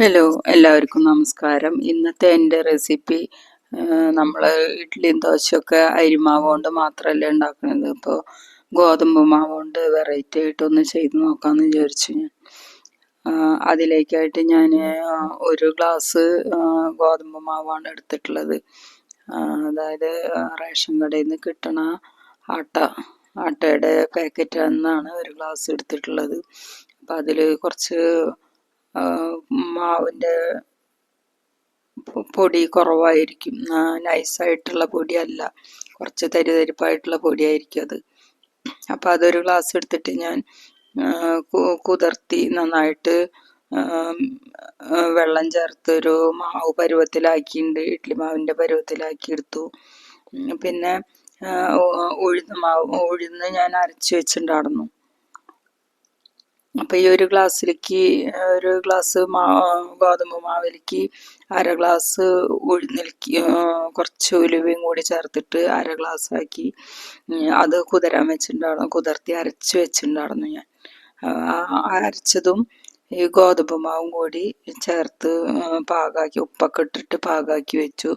Hello എല്ലാവർക്കും നമസ്കാരം. ഇന്നത്തെ എന്റെ റെസിപ്പി നമ്മൾ ഇഡ്ഡലിയും ദോശയൊക്കെ അരിമാവ് കൊണ്ട് മാത്രമല്ല ഉണ്ടാക്കുന്നത് ഇപ്പോൾ ഗോതമ്പ് മാവ് കൊണ്ട് വെറൈറ്റി ആയിട്ടൊന്ന് ചെയ്ത് നോക്കാമെന്ന് വിചാരിച്ചു ഞാൻ. അതിലേക്കായിട്ട് ഞാൻ ഒരു ഗ്ലാസ് ഗോതമ്പ് മാവാണ് എടുത്തിട്ടുള്ളത്. അതായത് റേഷൻ കടയിൽ നിന്ന് കിട്ടണ ആട്ട ആട്ടയുടെ പാക്കറ്റ് എന്നാണ് ഒരു ഗ്ലാസ് എടുത്തിട്ടുള്ളത്. അപ്പം അതിൽ കുറച്ച് മാവിന്റെ പൊടി കുറവായിരിക്കും. നൈസായിട്ടുള്ള പൊടിയല്ല. കുറച്ച് തരിതരിപ്പായിട്ടുള്ള പൊടിയായിരിക്കും അത്. അപ്പോൾ അതൊരു ഗ്ലാസ് എടുത്തിട്ട് ഞാൻ കുതിർത്തി നന്നായിട്ട് വെള്ളം ചേർത്ത് ഒരു മാവ് പരുവത്തിലാക്കിയിട്ടുണ്ട് ഇഡ്ഡലി മാവിന്റെ പരുവത്തിലാക്കി എടുത്തു പിന്നെ ഉഴുന്ന് മാവ് ഉഴുന്ന് ഞാൻ അരച്ച് വെച്ചിട്ടുണ്ടായിരുന്നു. അപ്പോൾ ഈ ഒരു ഗ്ലാസ്സിലേക്ക് ഒരു ഗ്ലാസ് മാ ഗോതമ്പ് മാവിലേക്ക് അര ഗ്ലാസ് ഉഴുന്നിലേക്ക് കുറച്ച് ഉലുവയും കൂടി ചേർത്തിട്ട് അര ഗ്ലാസ് ആക്കി അത് കുതിരാൻ വെച്ചിട്ടുണ്ടായിരുന്നു. കുതിർത്തി അരച്ച് വെച്ചിട്ടുണ്ടായിരുന്നു ഞാൻ. അരച്ചതും ഈ ഗോതമ്പ് മാവും കൂടി ചേർത്ത് പാകാക്കി ഉപ്പൊക്കെ ഇട്ടിട്ട് പാകാക്കി വെച്ചു.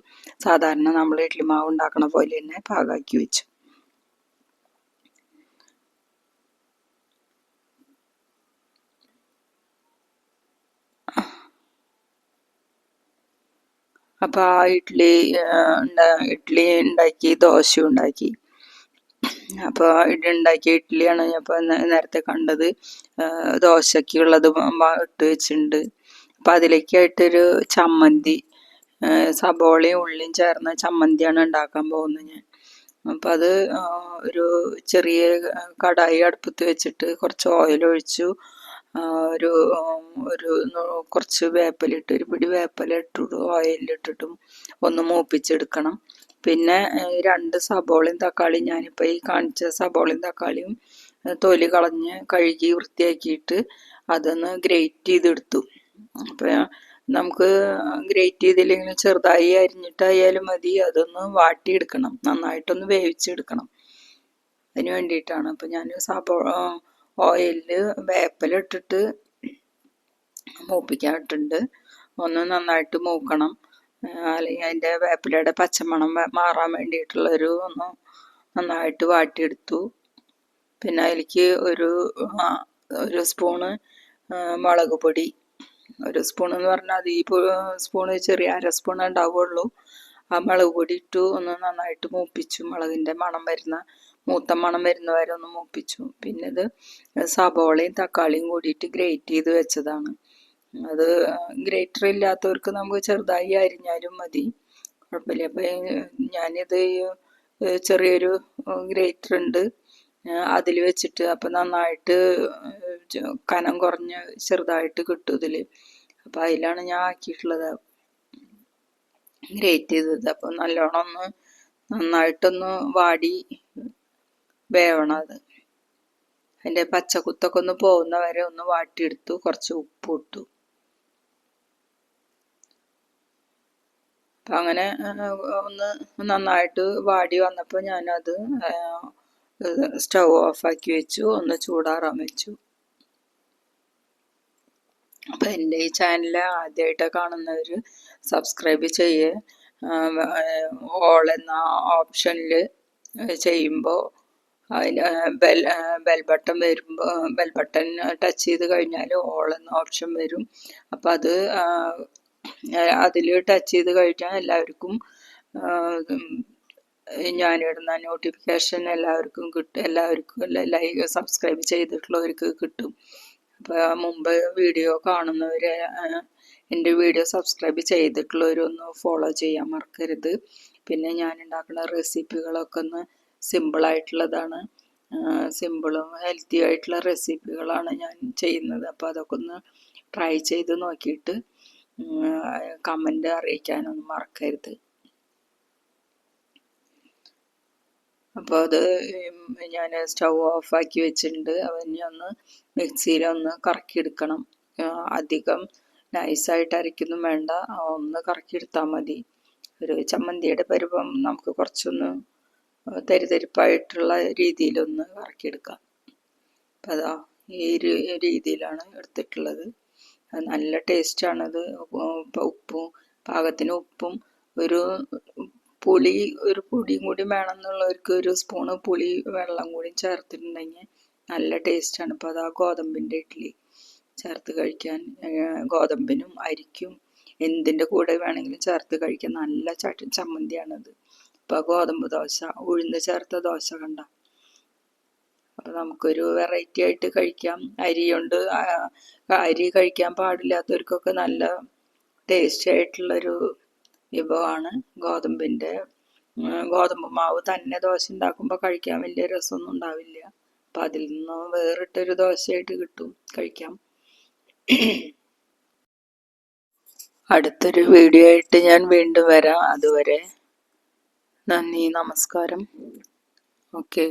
സാധാരണ നമ്മൾ ഇഡ്ഡലി മാവ് ഉണ്ടാക്കണ പോലെ തന്നെ പാകാക്കി വെച്ചു. അപ്പോൾ ആ ഇഡ്ഡലി ഇഡ്ഡലി ഉണ്ടാക്കി ദോശ ഉണ്ടാക്കി അപ്പോൾ ഇഡ്ഡലി ഉണ്ടാക്കിയ ഇഡ്ഡലിയാണ് ഇപ്പോൾ നേരത്തെ കണ്ടത്. ദോശക്കുള്ളത് ഇട്ട് വെച്ചിട്ടുണ്ട് അപ്പോൾ അതിലേക്കായിട്ടൊരു ചമ്മന്തി സബോളയും ഉള്ളിയും ചേർന്ന ചമ്മന്തിയാണ് ഉണ്ടാക്കാൻ പോകുന്നത് ഞാൻ. അപ്പം അത് ഒരു ചെറിയ കടായി അടുപ്പത്ത് വെച്ചിട്ട് കുറച്ച് ഓയിൽ ഒഴിച്ചു ഒരു ഒരു കുറച്ച് വേപ്പിലിട്ട് ഒരു പിടി വേപ്പില ഇട്ടിട്ട് ഓയിലിട്ടിട്ടും ഒന്ന് മൂപ്പിച്ചെടുക്കണം. പിന്നെ രണ്ട് സബോളയും തക്കാളിയും ഞാനിപ്പോൾ ഈ കാണിച്ച സബോളയും തക്കാളിയും തൊലി കളഞ്ഞ് കഴുകി വൃത്തിയാക്കിയിട്ട് അതൊന്ന് ഗ്രേറ്റ് ചെയ്തെടുത്തു. അപ്പോൾ നമുക്ക് ഗ്രേറ്റ് ചെയ്തില്ലെങ്കിൽ ചെറുതായി അരിഞ്ഞിട്ടായാലും മതി അതൊന്ന് വാട്ടിയെടുക്കണം. നന്നായിട്ടൊന്ന് വേവിച്ചെടുക്കണം. അതിന് വേണ്ടിയിട്ടാണ്. അപ്പം ഞാൻ സബോ ഓയിലിൽ വേപ്പില ഇട്ടിട്ട് മൂപ്പിക്കാട്ടുണ്ട് ഒന്ന് നന്നായിട്ട് മൂക്കണം. അല്ലെങ്കിൽ അതിന്റെ വേപ്പിലയുടെ പച്ചമണം മാറാൻ വേണ്ടിയിട്ടുള്ളൊരു ഒന്ന് നന്നായിട്ട് വാട്ടിയെടുത്തു. പിന്നെ അതിലേക്ക് ഒരു ഒരു സ്പൂണ് മുളക് പൊടി. ഒരു സ്പൂൺ എന്ന് പറഞ്ഞാൽ അത് ഈ സ്പൂണ് ചെറിയ അര സ്പൂൺ ഉണ്ടാവുള്ളൂ. ആ മുളക് പൊടി ഇട്ടു ഒന്ന് നന്നായിട്ട് മൂപ്പിച്ചു. മുളകിന്റെ മണം വരുന്ന മൂത്ത മണം വരുന്ന വരെ ഒന്ന് മൂപ്പിച്ചു. പിന്നെ ഇത് സബോളയും തക്കാളിയും കൂടിയിട്ട് ഗ്രേറ്റ് ചെയ്ത് വെച്ചതാണ്. അത് ഗ്രേറ്റർ ഇല്ലാത്തവർക്ക് നമുക്ക് ചെറുതായി അരിഞ്ഞാലും മതി. കുഴപ്പമില്ല. അപ്പം ഞാനിത് ചെറിയൊരു ഗ്രേറ്റർ ഉണ്ട്. അതിൽ വെച്ചിട്ട് അപ്പം നന്നായിട്ട് കനം കുറഞ്ഞ് ചെറുതായിട്ട് കിട്ടും ഇതിൽ അപ്പം അതിലാണ് ഞാൻ ആക്കിയിട്ടുള്ളത്. ഗ്രേറ്റ് ചെയ്തത്. അപ്പം നല്ലോണം ഒന്ന് നന്നായിട്ടൊന്ന് വാടി വേവണം അത്. അതിന്റെ പച്ചക്കുത്തൊക്കെ ഒന്ന് പോകുന്ന വരെ ഒന്ന് വാട്ടിയെടുത്തു. കുറച്ച് ഉപ്പ് ഇട്ടു. അപ്പം അങ്ങനെ ഒന്ന് നന്നായിട്ട് വാടി വന്നപ്പോൾ ഞാനത് സ്റ്റൗ ഓഫാക്കി വെച്ചു. ഒന്ന് ചൂടാറാൻ വെച്ചു. അപ്പം എന്റെ ഈ ചാനൽ ആദ്യമായിട്ട് കാണുന്നവർ സബ്സ്ക്രൈബ് ചെയ്യേ. ഓൾ എന്ന ഓപ്ഷനിൽ ചെയ്യുമ്പോൾ അതിൽ ബെൽ ബെൽ ബട്ടൺ വരുമ്പോൾ ബെൽ ബട്ടൺ ടച്ച് ചെയ്ത് കഴിഞ്ഞാൽ ഓൾ എന്ന ഓപ്ഷൻ വരും. അപ്പം അത് അതിൽ ടച്ച് ചെയ്ത് കഴിഞ്ഞാൽ എല്ലാവർക്കും ഞാനിടുന്ന നോട്ടിഫിക്കേഷൻ എല്ലാവർക്കും കിട്ടും എല്ലാവർക്കും ലൈക്ക് സബ്സ്ക്രൈബ് ചെയ്തിട്ടുള്ളവർക്ക് കിട്ടും. അപ്പോൾ മുമ്പ് വീഡിയോ കാണുന്നവർ എന്റെ വീഡിയോ സബ്സ്ക്രൈബ് ചെയ്തിട്ടുള്ളവരൊന്ന് ഫോളോ ചെയ്യാൻ മറക്കരുത്. പിന്നെ ഞാൻ ഉണ്ടാക്കുന്ന റെസിപ്പികളൊക്കെ ഒന്ന് സിമ്പിളായിട്ടുള്ളതാണ് സിമ്പിളും ഹെൽത്തി ആയിട്ടുള്ള റെസിപ്പികളാണ് ഞാൻ ചെയ്യുന്നത്. അപ്പോൾ അതൊക്കെ ഒന്ന് ട്രൈ ചെയ്ത് നോക്കിയിട്ട് കമന്റ് അറിയിക്കാനൊന്നും മറക്കരുത്. അപ്പോൾ അത് ഞാൻ സ്റ്റൗ ഓഫാക്കി വെച്ചിട്ടുണ്ട്. അവനെ ഒന്ന് മിക്സിയിലൊന്ന് കറക്കിയെടുക്കണം. അധികം നൈസായിട്ട് അരയ്ക്കൊന്നും വേണ്ട. ഒന്ന് കറക്കിയെടുത്താൽ മതി. ഒരു ചമ്മന്തിയുടെ പരുവം നമുക്ക് കുറച്ചൊന്ന് തരിതരിപ്പായിട്ടുള്ള രീതിയിലൊന്ന് വറക്കിയെടുക്കാം അപ്പം അതാ ഈ രീതിയിലാണ് എടുത്തിട്ടുള്ളത്. നല്ല ടേസ്റ്റാണത് ഉപ്പും പാകത്തിന് ഉപ്പും ഒരു പുളി ഒരു പൊടിയും കൂടി വേണമെന്നുള്ളവർക്ക് ഒരു സ്പൂണ് പുളി വെള്ളം കൂടി ചേർത്തിട്ടുണ്ടെങ്കിൽ നല്ല ടേസ്റ്റാണ്. ഇപ്പോൾ അത് ഗോതമ്പിന്റെ ഇഡ്ഡലി ചേർത്ത് കഴിക്കാൻ ഗോതമ്പിനും അരിക്കും എന്തിന്റെ കൂടെ വേണമെങ്കിലും ചേർത്ത് കഴിക്കാൻ നല്ല ചട്ടി ചമ്മന്തിയാണത്. ഇപ്പോൾ ഗോതമ്പ് ദോശ ഉഴുന്ന് ചേർത്ത ദോശ കണ്ട. അപ്പോൾ നമുക്കൊരു വെറൈറ്റി ആയിട്ട് കഴിക്കാം. അരി കൊണ്ട് അരി കഴിക്കാൻ പാടില്ലാത്തവർക്കൊക്കെ നല്ല ടേസ്റ്റി ആയിട്ടുള്ളൊരു വിഭവമാണ് ഗോതമ്പിന്റെ ഗോതമ്പ് മാവ് തന്നെ ദോശ ഉണ്ടാക്കുമ്പോൾ കഴിക്കാൻ വലിയ രസമൊന്നും ഉണ്ടാവില്ല. അപ്പം അതിൽ നിന്ന് വേറിട്ടൊരു ദോശയായിട്ട് കിട്ടും കഴിക്കാം. അടുത്തൊരു വീഡിയോ ആയിട്ട് ഞാൻ വീണ്ടും വരാം. അതുവരെ നന്ദി നമസ്കാരം. ഓക്കെ.